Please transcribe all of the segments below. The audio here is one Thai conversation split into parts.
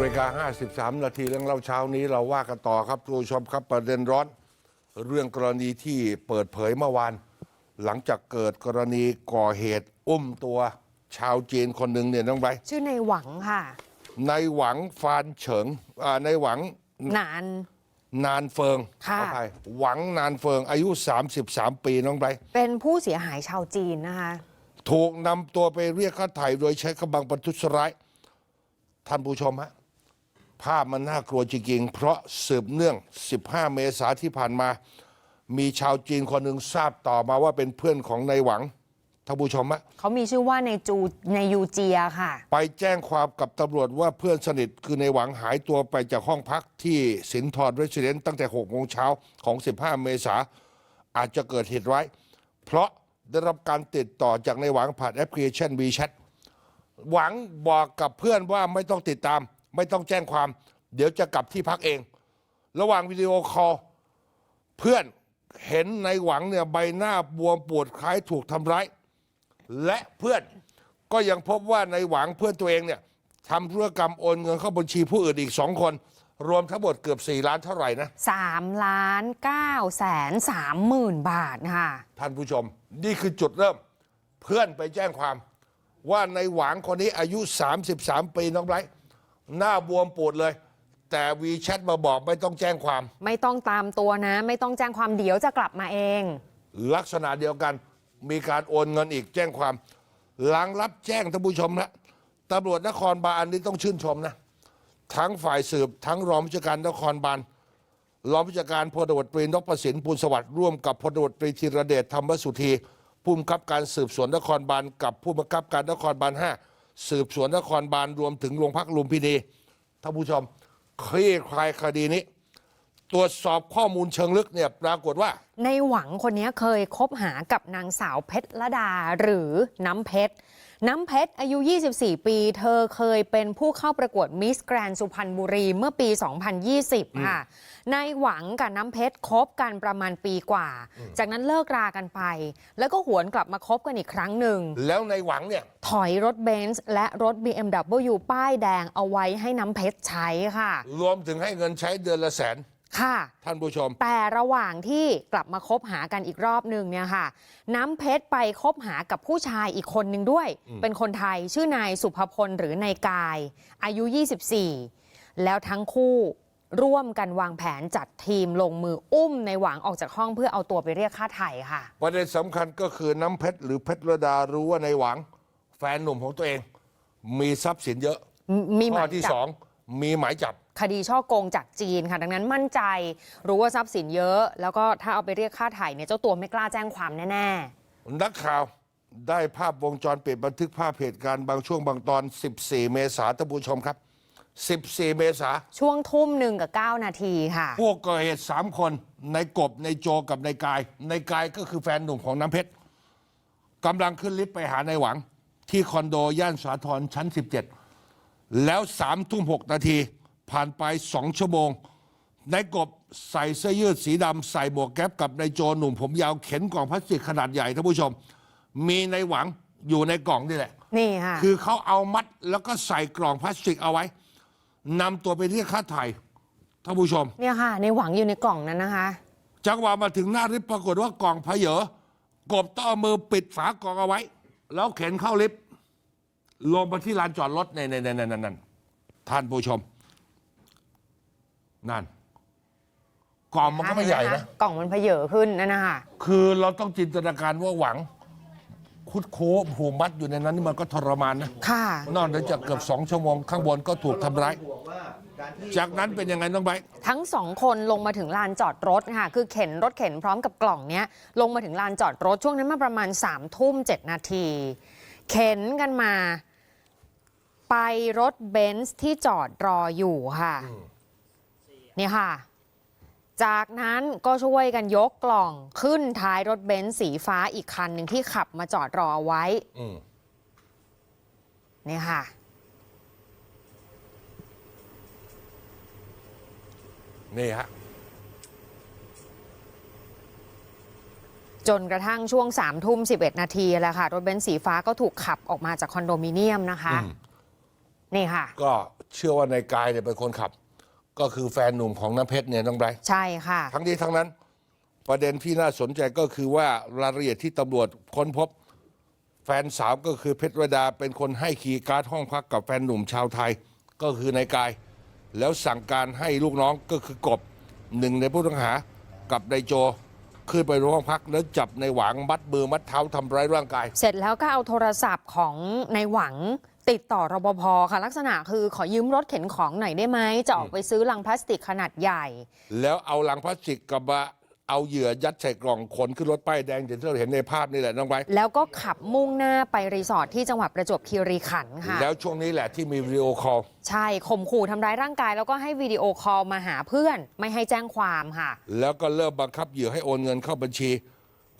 เวลา53 นาทีเรื่องเล่าเช้านี้เราว่ากันต่อครับทุกผู้ชมครับประเด็นร้อน เรื่องกรณีที่เปิดเผยเมื่อวาน หลังจากเกิดกรณีก่อเหตุ อุ้มตัวชาวจีนคนหนึ่งเนี่ยน้องไบร์ทชื่อในหวังค่ะ ในหวังฟานเฉิงอ่าในหวังนาน นานเฟิงค่ะขออภัยหวังนานเฟิงอายุ 33 ปีน้องไบร์ทเป็นผู้เสียหายชาวจีนนะคะ ถูกนำตัวไปเรียกค่าไถ่โดยใช้กำบังประทุษร้ายท่านผู้ชมฮะ ภาพมันน่ากลัวจริงๆ เพราะสืบเนื่อง 15 เมษาที่ผ่านมา มีชาวจีนคนหนึ่งทราบต่อมาว่าเป็นเพื่อนของนายหวังท่านผู้ชมฮะเขามีชื่อว่าในจูในยูเจียค่ะ ไปแจ้งความกับตำรวจว่าเพื่อนสนิทคือในายหวังหายตัวไปจากห้องพักที่สินทรเรสซิเดนต์ตั้งแต่6โมงเช้าของ 15 เมษาอาจจะเกิดเหตุร้ายเพราะได้รับการติดต่อจากในายหวังผ่านแอปพลิเคชัน WeChat หวังบอกกับเพื่อนว่าไม่ต้องติดตาม ไม่ต้องแจ้งความ เดี๋ยวจะกลับที่พักเอง ระหว่างวิดีโอคอลเพื่อนเห็นในหวังเนี่ยใบหน้าบวมปวดคล้ายถูกทำร้าย และเพื่อนก็ยังพบว่าในหวังเพื่อนตัวเองเนี่ยทำธุรกรรมโอนเงินเข้าบัญชีผู้อื่นอีกสองคน รวมทั้งหมดเกือบ 4 ล้านเท่าไหร่นะ3ล้าน9แสน3หมื่นบาทค่ะท่านผู้ชม นี่คือจุดเริ่ม เพื่อนไปแจ้งความ ว่าในหวังคนนี้อายุ 33 ปีน้องไบรท์ หน้าบวมปวดเลย แต่วีแชทมาบอกไม่ต้องแจ้งความ ไม่ต้องตามตัวนะ ไม่ต้องแจ้งความเดี๋ยวจะกลับมาเอง ลักษณะเดียวกันมีการโอนเงินอีกแจ้งความ หลังรับแจ้งท่านผู้ชมนะตำรวจนครบาลอันนี้ต้องชื่นชมนะ ทั้งฝ่ายสืบทั้งรองผู้จัดการนครบาลรองผู้จัดการพลตำรวจตรีนพสินปูลสวัสดิ์ร่วมกับพลตำรวจตรีธีรเดชธรรมสุธีผู้บังคับการสืบสวนนครบาลกับผู้บังคับการนครบาล5 สืบสวนนครบาลรวมถึงโรงพักลุมพินีท่านผู้ชมคลี่คลายคดีนี้ ตรวจสอบข้อมูลเชิงลึกเนี่ยปรากฏว่า ในหวังคนนี้เคยคบหากับนางสาวเพชรละดาหรือน้ำเพชร น้ำเพชรอายุ 24 ปี เธอเคยเป็นผู้เข้าประกวดมิสแกรนสุพรรณบุรีเมื่อปี 2020 ค่ะในหวังกับน้ำเพชรคบกันประมาณปีกว่า จากนั้นเลิกรากันไป แล้วก็หวนกลับมาคบกันอีกครั้งหนึ่ง แล้วในหวังเนี่ย ถอยรถเบนซ์และรถ BMW ป้ายแดงเอาไว้ให้น้ำเพชรใช้ค่ะ รวมถึงให้เงินใช้เดือนละแสน ค่ะ ท่านผู้ชม แต่ระหว่างที่กลับมาคบหากันอีกรอบหนึ่งเนี่ยค่ะ น้ำเพชรไปคบหากับผู้ชายอีกคนหนึ่งด้วยเป็นคนไทยชื่อนายสุภพลหรือนายกาย อายุ 24 แล้วทั้งคู่ร่วมกันวางแผนจัดทีมลงมืออุ้มในหวังออกจากห้องเพื่อเอาตัวไปเรียกค่าไถ่ค่ะ ประเด็นสำคัญก็คือน้ำเพชรหรือเพชรระดารู้ว่าในหวัง แฟนหนุ่มของตัวเอง มีทรัพย์สินเยอะ มีหข้อมายที่จัสอง มีหมายจับ คดีช่อโกงจากจีนค่ะ ดังนั้นมั่นใจรู้ว่าทรัพย์สินเยอะ แล้วก็ถ้าเอาไปเรียกค่าไถ่เนี่ยเจ้าตัวไม่กล้าแจ้งความแน่ๆนักข่าวได้ภาพวงจรปิดบันทึกภาพเหตุการณ์บางช่วงบางตอน 14 เมษายนท่านผู้ชมครับ 14 เมษายนช่วงทุ่มหนึ่งกับ 9 นาทีค่ะพวกก่อเหตุ 3 คนในกบในโจกับในกาย ในกายก็คือแฟนหนุ่มของน้ำเพชรกำลังขึ้นลิฟต์ไปหาในหวัง ที่คอนโดย่านสาทรชั้น 17 แล้วสามทุ่มหกนาที ผ่านไปสองชั่วโมงในกบใส่เสื้อยืดสีดำใส่หมวกแก๊ปกับในโจหนุ่มผมยาวเข็นกล่องพลาสติกขนาดใหญ่ท่านผู้ชม มีในหวังอยู่ในกล่องนี่แหละ นี่ค่ะ คือเขาเอามัดแล้วก็ใส่กล่องพลาสติกเอาไว้นำตัวไปเรียกค่าไถ่ท่านผู้ชม เนี่ยค่ะ ในหวังอยู่ในกล่องนั้นนะคะ จังหวะมาถึงหน้าลิฟต์ปรากฏว่ากล่องเพเยอกบต้องเอามือปิดฝากล่องเอาไว้ แล้วเข็นเข้าลิฟต์ ลงมาที่ลานจอดรถในในในในนั่นท่านผู้ชม นั่น กล่องมันก็ไม่ใหญ่นะ กล่องมันเพเยอขึ้นนั่นนะคะคือเราต้องจินตนาการว่าหวัง คุดโค้ผูกมัดอยู่ในนั้นนี่มันก็ทรมานนะค่ะ นอกจากเกือบสองชั่วโมงข้างบนก็ถูกทำร้าย จากนั้นเป็นยังไงน้องไบร์ททั้งสองคนลงมาถึงลานจอดรถค่ะ คือเข็นรถเข็นพร้อมกับกล่องเนี้ย ลงมาถึงลานจอดรถช่วงนั้นมาประมาณ3ามทุ่มเจ็ดนาที เข็นกันมา ไปรถเบนซ์ที่จอดรออยู่ค่ะ นี่ค่ะ จากนั้นก็ช่วยกันยกกล่องขึ้นท้ายรถเบนซ์สีฟ้าอีกคันหนึ่งที่ขับมาจอดรอเอาไว้อืมนี่ค่ะ นี่ฮะจนกระทั่งช่วง3ามทุ่มสินาทีแหละค่ะ รถเบนซ์สีฟ้าก็ถูกขับออกมาจากคอนโดมิเนียมนะคะอืม นี่ค่ะ ก็เชื่อว่านายกายเนี่ยเป็นคนขับ ก็คือแฟนหนุ่มของน้ำเพชรเนี่ยน้องไบรท์ใช่ค่ะ ทั้งนี้ทั้งนั้น ประเด็นที่น่าสนใจก็คือว่ารายละเอียดที่ตำรวจค้นพบ แฟนสาวก็คือเพชรวดาเป็นคนให้คีย์การ์ดห้องพักกับแฟนหนุ่มชาวไทย ก็คือนายกาย แล้วสั่งการให้ลูกน้องก็คือกบหนึ่งในผู้ต้องหากับนายโจขึ้นไปห้องพักแล้วจับในหวังมัดมือมัดเท้าทำร้ายร่างกาย เสร็จแล้วก็เอาโทรศัพท์ของในหวัง ติดต่อรปภค่ะ ลักษณะคือขอยืมรถเข็นของหน่อยได้ไหมจะออกไปซื้อลังพลาสติกขนาดใหญ่ แล้วเอาลังพลาสติกกับมาเอาเหยื่อยัดใส่กล่องขนขึ้นรถป้ายแดงอย่างที่เราเห็นในภาพนี่แหละน้องไบรท์แล้วก็ขับมุ่งหน้าไปรีสอร์ทที่จังหวัดประจวบคีรีขันธ์ค่ะ แล้วช่วงนี้แหละที่มีวิดีโอคอลใช่ข่มขู่ทำร้ายร่างกาย แล้วก็ให้วิดีโอคอลมาหาเพื่อน ไม่ให้แจ้งความค่ะ แล้วก็เริ่มบังคับเหยื่อให้โอนเงินเข้าบัญชี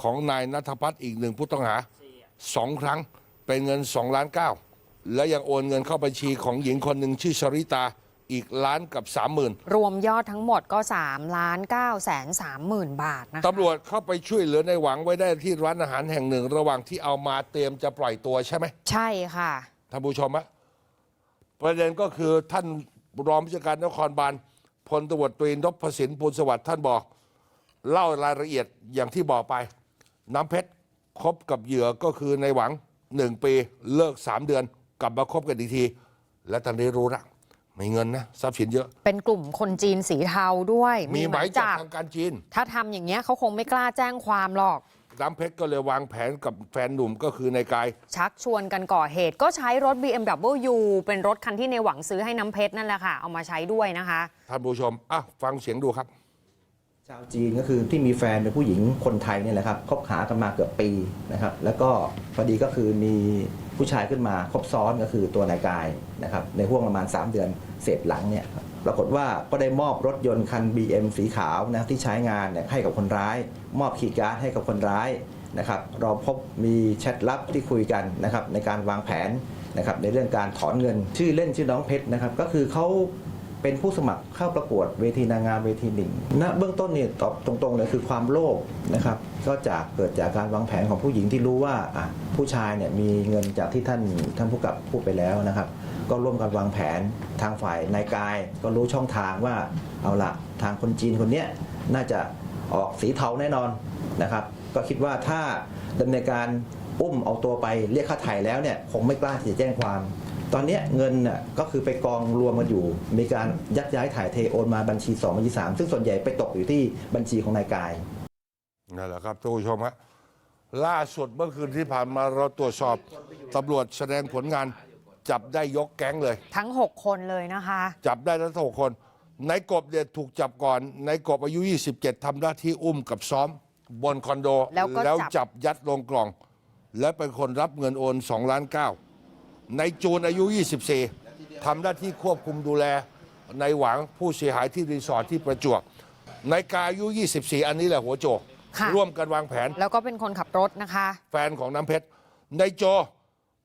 ของนายนัทพัฒน์อีกหนึ่งผู้ต้องหาสองครั้งเป็นเงิน2ล้านเก้า และยังโอนเงินเข้าบัญชีของหญิงคนหนึ่งชื่อชริตาอีกล้านกับสามหมื่นรวมยอดทั้งหมดก็3ล้าน9แสน3หมื่นบาทนะคะตำรวจเข้าไปช่วยเหลือในหวังไว้ได้ที่ร้านอาหารแห่งหนึ่ง ระหว่างที่เอามาเตรียมจะปล่อยตัวใช่ไหมใช่ค่ะท่านผู้ชมฮะประเด็นก็คือท่านรองผู้จัดการนครบาลพลตำรวจตรีนพสินพูลสวัสดิ์ท่านบอก เล่ารายละเอียดอย่างที่บอกไป น้ำเพชรคบกับเหยื่อก็คือในหวังหนึ่งปีเลิกสามเดือน กลับมาคบกันอีกที และตอนนี้รู้ละไม่เงินนะทรัพย์สินเยอะ เป็นกลุ่มคนจีนสีเทาด้วยมีหมายจับทางการจีน ถ้าทำอย่างเงี้ยเขาคงไม่กล้าแจ้งความหรอก น้ำเพชรก็เลยวางแผนกับแฟนหนุ่มก็คือในกาย ชักชวนกันก่อเหตุก็ใช้รถ BMW เป็นรถคันที่ในหวังซื้อให้น้ำเพชรนั่นแหละค่ะ เอามาใช้ด้วยนะคะ ท่านผู้ชมอะฟังเสียงดูครับ ชาวจีนก็คือที่มีแฟนเป็นผู้หญิงคนไทยเนี่ยแหละครับคบหากันมาเกือบปีนะครับ แล้วก็พอดีก็คือมี ผู้ชายขึ้นมาคบซ้อนก็คือตัวนายกายนะครับในห่วงประมาณ 3 เดือนเศษหลังเนี่ยปรากฏว่าก็ได้มอบรถยนต์คัน BM สีขาวนะที่ใช้งานเนี่ยให้กับคนร้าย มอบขีดการ์ดให้กับคนร้ายนะครับเราพบมีแชทลับที่คุยกันนะครับในการวางแผนนะครับในเรื่องการถอนเงินชื่อเล่นชื่อน้องเพชรนะครับก็คือเขา เป็นผู้สมัครเข้าประกวดเวทีนางงามเวทีหนึ่งณเบื้องต้นเนี่ยตอบตรงๆเลยคือความโลภนะครับก็จากเกิดจากการวางแผนของผู้หญิงที่รู้ว่าผู้ชายเนี่ยมีเงินจากที่ท่านท่านผู้กับพูดไปแล้วนะครับ ก็ร่วมกันวางแผนทางฝ่ายนายกาย ก็รู้ช่องทางว่าเอาละทางคนจีนคนเนี้ยน่าจะออกสีเทาแน่นอนนะครับ ก็คิดว่าถ้าดำเนินการอุ้มเอาตัวไปเรียกค่าไถ่แล้วเนี่ยคงไม่กล้าที่จะแจ้งความ ตอนเนี้ยเงินน่ะก็คือไปกองรวมกันอยู่ มีการยักย้ายถ่ายเทโอนมาบัญชี2บัญชี3ซึ่งส่วนใหญ่ไปตกอยู่ที่บัญชีของนายกาย นั่นแหละครับท่านผู้ชมฮะล่าสุดเมื่อคืนที่ผ่านมาเราตรวจสอบตำรวจแสดงผลงาน จับได้ยกแก๊งเลย ทั้ง 6 คนเลยนะคะ จับได้ทั้งหกคนนายกบเนี่ยถูกจับก่อนนายกบอายุ 27ทำหน้าที่อุ้มกับซ้อม บนคอนโดแล้วก็จับ จับยัดลงกล่อง และเป็นคนรับเงินโอน2ล้าน9 นายจูนอายุ 24ทำหน้าที่ควบคุมดูแล ในหวังผู้เสียหายที่รีสอร์ทที่ประจวบนายกายอายุ 24 อันนี้แหละหัวโจกค่ะร่วมกันวางแผน แล้วก็เป็นคนขับรถนะคะ แฟนของน้ำเพชรนายโจ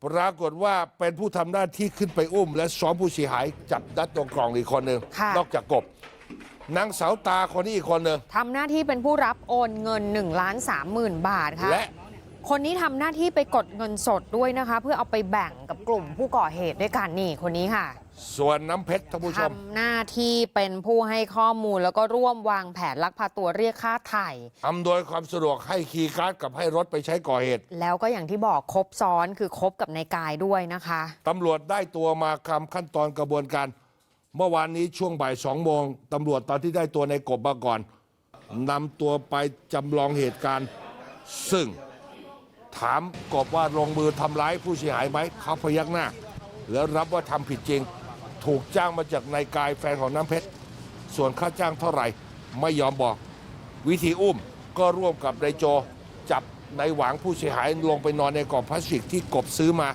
ปรากฏว่าเป็นผู้ทำหน้าที่ขึ้นไปอุ้ม และซ้อมผู้เสียหายจับดัดตรงกล่องอีกคนหนึ่งค่ะนอกจากกบนางสาวตาคนนี้อีกคนหนึ่งทำหน้าที่เป็นผู้รับโอนเงิน1ล้าน3หมื่นบาทค่ะและ คนนี้ทำหน้าที่ไปกดเงินสดด้วยนะคะ เพื่อเอาไปแบ่งกับกลุ่มผู้ก่อเหตุด้วยกันนี่คนนี้ค่ะ ส่วนน้ำเพชรท่านผู้ชมทำหน้าที่เป็นผู้ให้ข้อมูลแล้วก็ร่วมวางแผนลักพาตัวเรียกค่าไถ่อำนวยความสะดวกให้คีย์การ์ดกับให้รถไปใช้ก่อเหตุ แล้วก็อย่างที่บอกครบซ้อนคือคบกับนายกายด้วยนะคะตำรวจได้ตัวมาคำขั้นตอนกระบวนการ เมื่อวานนี้ช่วงบ่ายสองโมงตำรวจตอนที่ได้ตัวในกบมาก่อนนำตัวไปจำลองเหตุการณ์ ซึ่ง ถามกบว่าลงมือทำร้ายผู้เสียหายไหมเขาพยักหน้า แล้วรับว่าทำผิดจริง ถูกจ้างมาจากนายกายแฟนของน้ำเพชร ส่วนค่าจ้างเท่าไหร่ไม่ยอมบอก วิธีอุ้มก็ร่วมกับนายโจจับนายหวังผู้เสียหายลงไปนอนในกล่องพลาสติกที่กบซื้อมา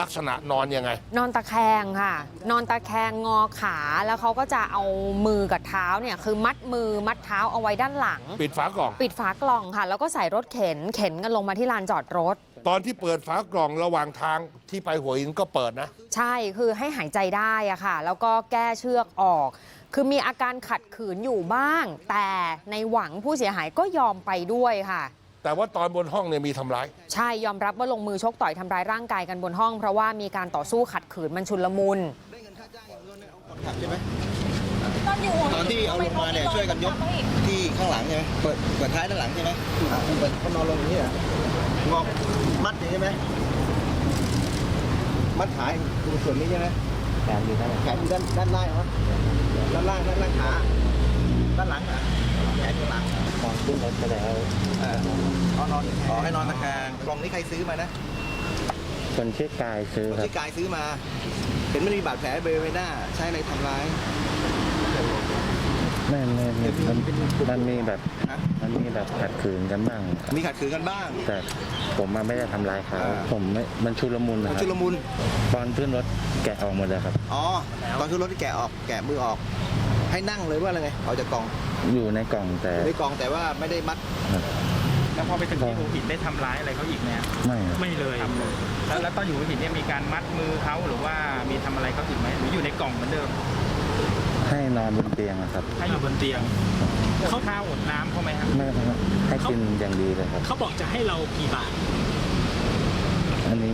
ลักษณะนอนยังไง นอนตะแคงค่ะ นอนตะแคงงอขาแล้วเขาก็จะเอามือกับเท้าเนี่ยคือมัดมือมัดเท้าเอาไว้ด้านหลัง ปิดฝากล่อง ปิดฝากล่องค่ะ แล้วก็ใส่รถเข็นเข็นกันลงมาที่ลานจอดรถ ตอนที่เปิดฝากล่องระหว่างทางที่ไปหัวหินก็เปิดนะ ใช่คือให้หายใจได้อะค่ะ แล้วก็แก้เชือกออก คือมีอาการขัดขืนอยู่บ้าง แต่ในหวังผู้เสียหายก็ยอมไปด้วยค่ะ แต่แต่ว่าตอนบนห้องเนี่ยมีทำร้าย ใช่ยอมรับว่าลงมือชกต่อยทำร้ายร่างกายกันบนห้อง เพราะว่ามีการต่อสู้ขัดขืนมันชุลมุน ได้เงินค่าจ้างอย่างเงินเนี่ยเอาคนขับใช่ไหมตอนอยู่ตอนที่เอาลงมาเนี่ยช่วยกันยกที่ข้างหลังใช่ไหมเปิดเปิดท้ายด้านหลังใช่ไหมอ่าเปิดเขานอนลงอย่างนี้เหรองอกมัดอย่างนี้ใช่ไหมมัดขาตรงส่วนนี้ใช่ไหมแขนอยู่ด้านแขนอยู่ด้านด้านล่างเหรอด้านล่างด้านล่างขาด้านหลังอะ แขนอยู่หลังตอนขึ้นรถไปแล้วเออเอานอนอ๋อให้นอนตะแคงกล่องนี้ใครซื้อมานะคนชื่อกายซื้อคนครับที่กายซื้อมา เห็นมันมีบาดแผลเบลใบหน้าใช้อะไรทำร้าย ไม่ไม่ไม่มันมันมีแบบ ฮะ มันมีแบบขัดขืนกันบ้างครับมีขัดขืนกันบ้าง แต่ผมมาไม่ได้ทำร้ายเขาอ่า ผมไม่มันชุลมุนนะมันครับชุลมุน ตอนขึ้นรถแกะออกหมดเลยครับ อ๋อ ตอนขึ้นรถที่แกะออกแกะมือออก ให้นั่งเลยว่าอะไรไงออกจากกล่องอยู่ในกล่องแต่ในกล่องแต่ว่าไม่ได้มัด แล้วพอไปถึงที่หัวหินได้ทำร้ายอะไรเขาอีกไหมฮะไม่ครับไม่เลย แล้วแล้วตอนอยู่หัวหินเนี่ยมีการมัดมือเขาหรือว่ามีทำอะไรเขาอีกไหมหรืออยู่ในกล่องเหมือนเดิม ให้นอนบนเตียงอะครับ ให้อยู่บนเตียงเขาข้าวอดน้ำเขาไหมฮะไม่ครับให้กินอย่างดีเลยครับ เขาบอกจะให้เรากี่บาท อันนี้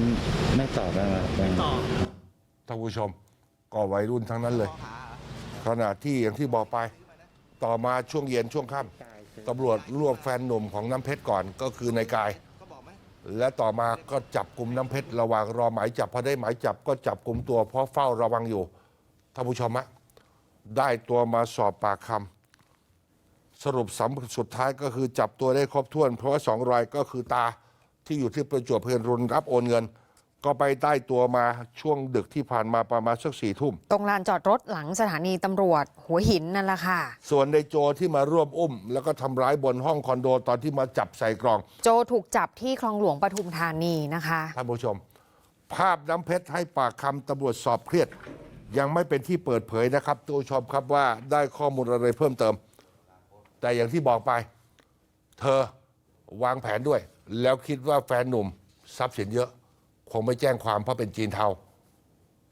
ไม่ตอบได้ไหมครับต่อท่านผู้ชมก็วัยรุ่นทั้งนั้นเลย ขณะที่อย่างที่บอกไป ต่อมาช่วงเย็นช่วงค่ำตำรวจรวบแฟนหนุ่มของน้ำเพชรก่อนก็คือนายกาย และต่อมาก็จับกลุ่มน้ำเพชรระหว่างรอหมายจับพอได้หมายจับก็จับกลุ่มตัวเพราะเฝ้าระวังอยู่ท่านผู้ชมะได้ตัวมาสอบปากคำสรุปสำสุดท้ายก็คือจับตัวได้ครบถ้วน เพราะว่าสองรายก็คือตาที่อยู่ที่ประจวบเพลินรุนรับโอนเงิน ก็ไปได้ตัวมาช่วงดึกที่ผ่านมาประมาณสักสี่ทุ่ม ตรงลานจอดรถหลังสถานีตำรวจ หัวหินนั่นแหละค่ะ ส่วนในโจที่มาร่วมอุ้ม แล้วก็ทำร้ายบนห้องคอนโดตอนที่มาจับใส่กล่องโจถูกจับที่คลองหลวงปทุมธานีนะคะ ท่านผู้ชม ภาพน้ำเพชรให้ปากคำตำรวจสอบเครียด ยังไม่เป็นที่เปิดเผยนะครับท่านผู้ชมครับว่าได้ข้อมูลอะไรเพิ่มเติม แต่อย่างที่บอกไป เธอวางแผนด้วย แล้วคิดว่าแฟนหนุ่มทรัพย์สินเยอะค งไม่แจ้งความเพราะเป็นจีนเทา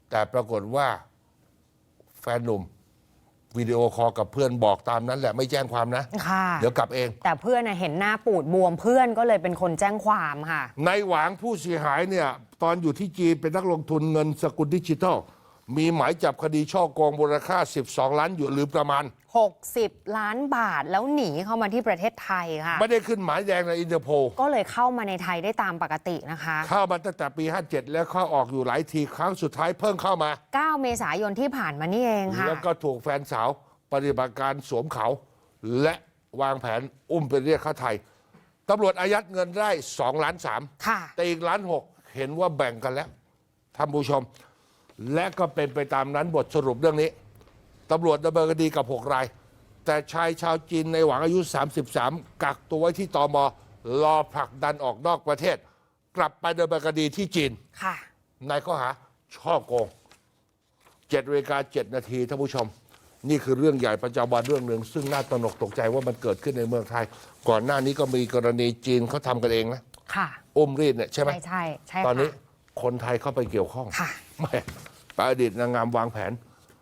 แต่ปรากฏว่าแฟนหนุ่มวิดีโอคอลกับเพื่อนบอกตามนั้นแหละไม่แจ้งความนะ ค่ะ เดี๋ยวกลับเอง แต่เพื่อนน่ะเห็นหน้าปูดบวมเพื่อนก็เลยเป็นคนแจ้งความค่ะ ในหวางผู้เสียหายเนี่ย ตอนอยู่ที่จีนเป็นนักลงทุนเงินสกุลดิจิทัล มีหมายจับคดีช่อโกงมูลค่า 12 ล้านหยวนหรือประมาณ 60 ล้านบาทแล้วหนีเข้ามาที่ประเทศไทยค่ะ ไม่ได้ขึ้นหมายแดงในอินเตอร์โพลก็เลยเข้ามาในไทยได้ตามปกตินะคะ เข้ามาตั้งแต่ปี 57 แล้วเข้าออกอยู่หลายทีครั้งสุดท้ายเพิ่งเข้ามา 9 เมษายนที่ผ่านมานี่เองค่ะแล้วก็ถูกแฟนสาวปฏิบัติการสวมเขา และวางแผนอุ้มไปเรียกเข้าไทยตำรวจอายัดเงินได้2ล้าน3ค่ะแต่อีกล้านหกเห็นว่าแบ่งกันแล้วท่านผู้ชม และก็เป็นไปตามนั้นบทสรุปเรื่องนี้ตำรวจดำเนินคดีกับ 6 ราย แต่ชายชาวจีนในหวังอายุ 33 กักตัวไว้ที่ตอมรอผลักดันออกนอกประเทศ กลับไปดำเนินคดีที่จีนค่ะในข้อหาช่อโกงเจ็ดเวลาเจ็ดนาทีท่านผู้ชม นี่คือเรื่องใหญ่ประจำวันเรื่องหนึ่งซึ่งน่าตระหนกตกใจว่ามันเกิดขึ้นในเมืองไทย ก่อนหน้านี้ก็มีกรณีจีนเขาทำกันเองนะค่ะอุ้มรีดเนี่ยใช่ไหมใช่ใช่ใช่ตอนนี้ค่ะคนไทยเข้าไปเกี่ยวข้องค่ะแม่ ประดิษฐ์นางงามวางแผน